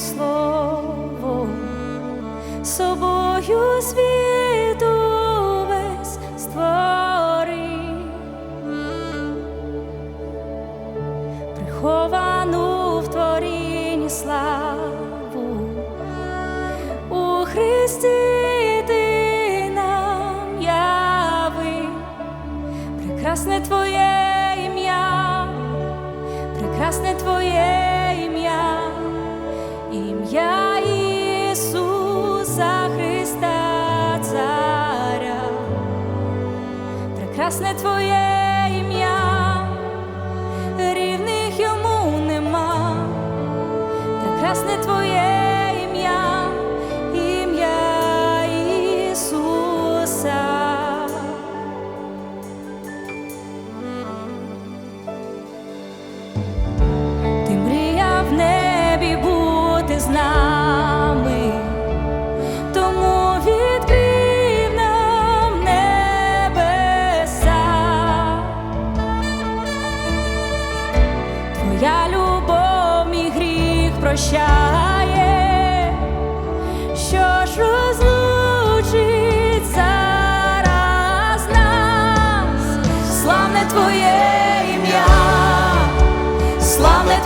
слово, собою світу весь створи, приховану в творінні славу у Христі. Прекрасне Твоє ім'я, прекрасне Твоє. Ясне твоє.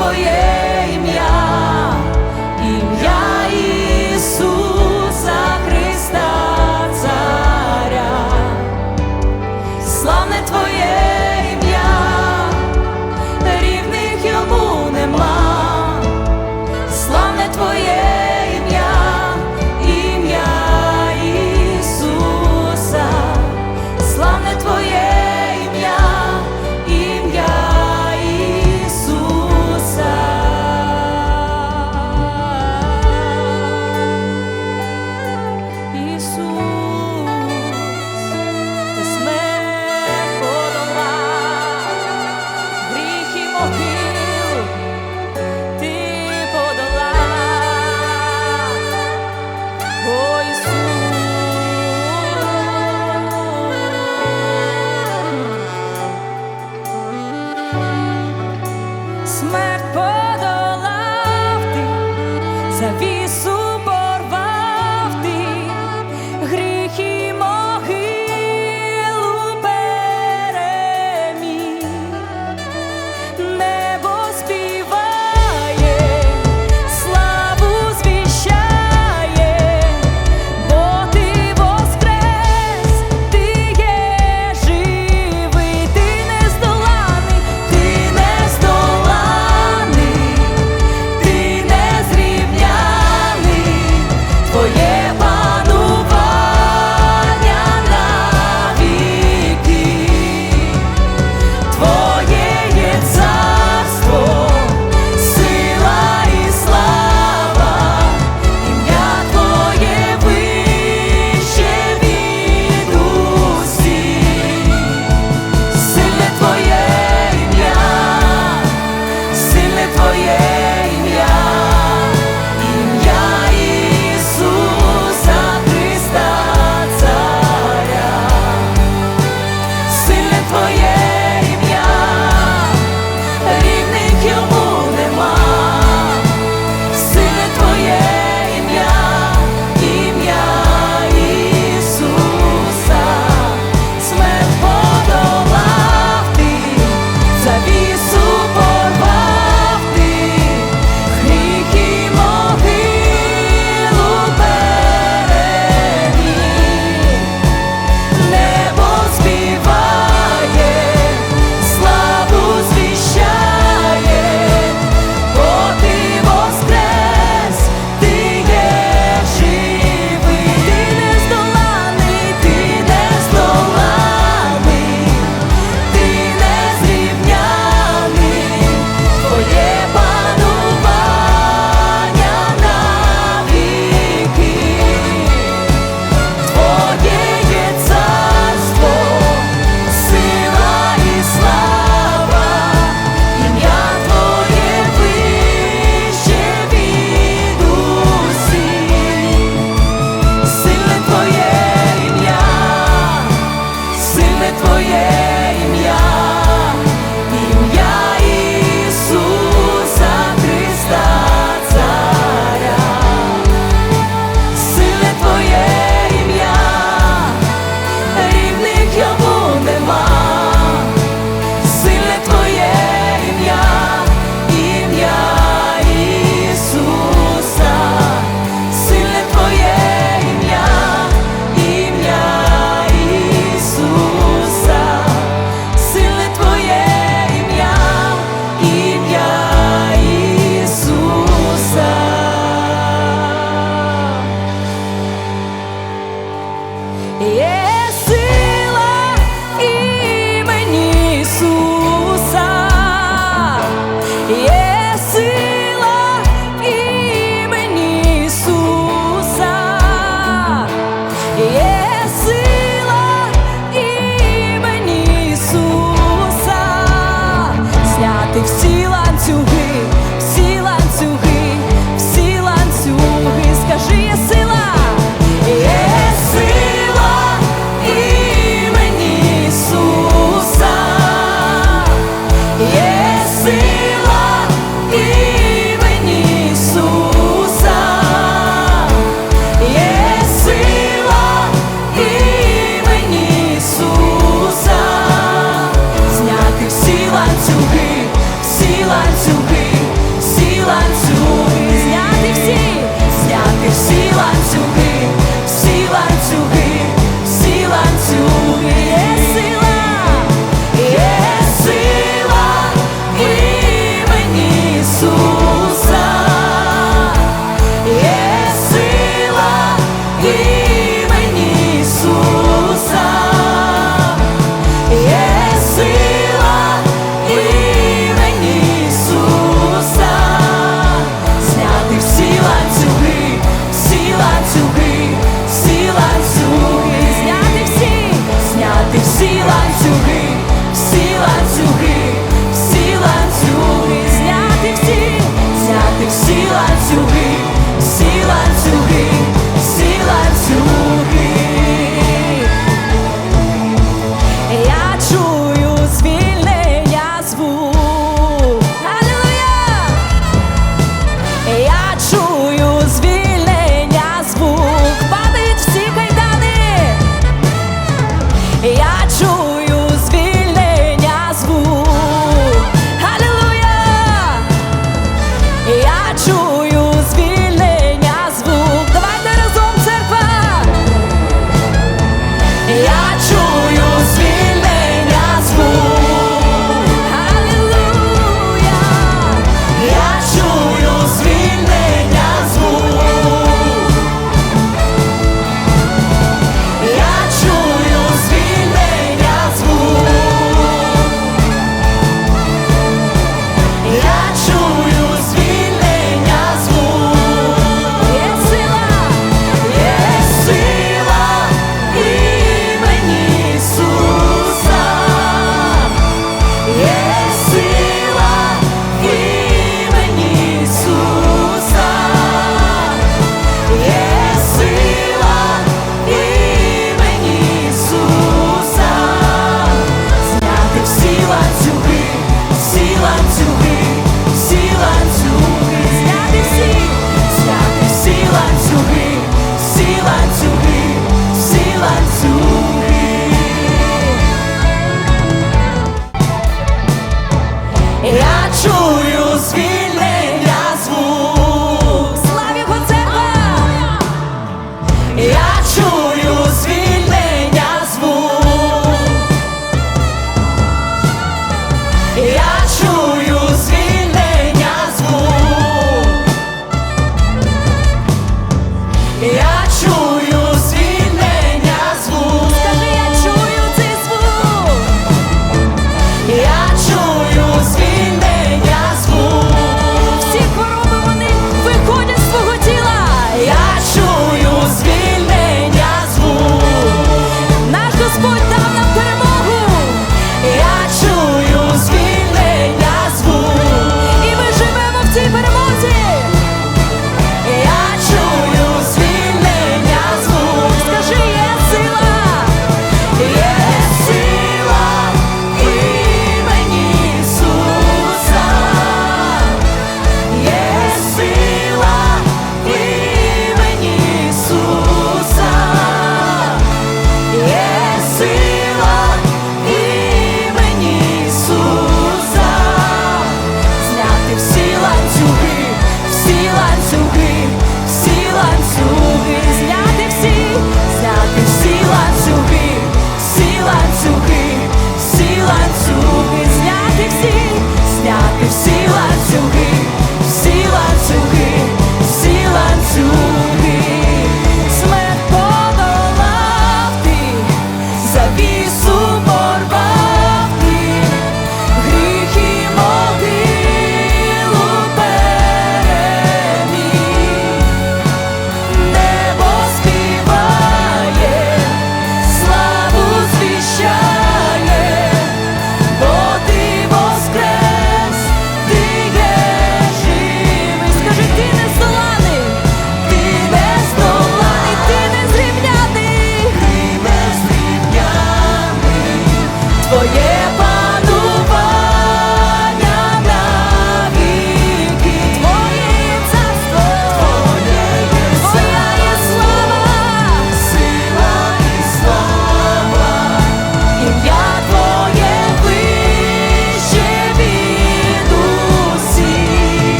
Oh yeah. serviço. є сила імені Ісуса, є сила імені Ісуса, є сила імені Ісуса, зняти всі ланцюги, всі ланцюги.